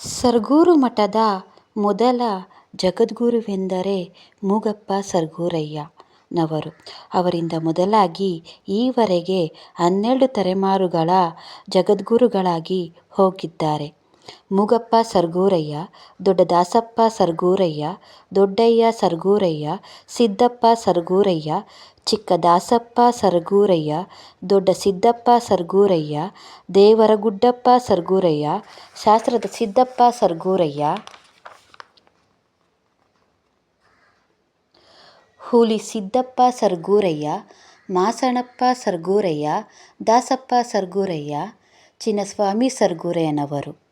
ಸರಗೂರು ಮಠದ ಮೊದಲ ಜಗದ್ಗುರುವೆಂದರೆ ಮೂಗಪ್ಪ ಸರಗೂರಯ್ಯನವರು ಅವರಿಂದ ಮೊದಲಾಗಿ ಈವರೆಗೆ ಹನ್ನೆರಡು ತಲೆಮಾರುಗಳ ಜಗದ್ಗುರುಗಳಾಗಿ ಹೋಗಿದ್ದಾರೆ. ಮೂಗಪ್ಪ ಸರ್ಗೂರಯ್ಯ, ದೊಡ್ಡ ದಾಸಪ್ಪ ಸರ್ಗೂರಯ್ಯ, ದೊಡ್ಡಯ್ಯ ಸರ್ಗೂರಯ್ಯ, ಸಿದ್ದಪ್ಪ ಸರ್ಗೂರಯ್ಯ, ಚಿಕ್ಕ ದಾಸಪ್ಪ ಸರಗೂರಯ್ಯ, ದೊಡ್ಡ ಸಿದ್ದಪ್ಪ ಸರ್ಗೂರಯ್ಯ, ದೇವರಗುಡ್ಡಪ್ಪ ಸರ್ಗೂರಯ್ಯ, ಶಾಸ್ತ್ರದ ಸಿದ್ದಪ್ಪ ಸರ್ಗೂರಯ್ಯ. ಹುಲಿ ಸಿದ್ದಪ್ಪ ಸರ್ಗೂರಯ್ಯ, ಮಾಸಣಪ್ಪ ಸರ್ಗೂರಯ್ಯ, ದಾಸಪ್ಪ ಸರ್ಗೂರಯ್ಯ, ಚಿನ್ನಸ್ವಾಮಿ ಸರಗೂರಯ್ಯನವರು.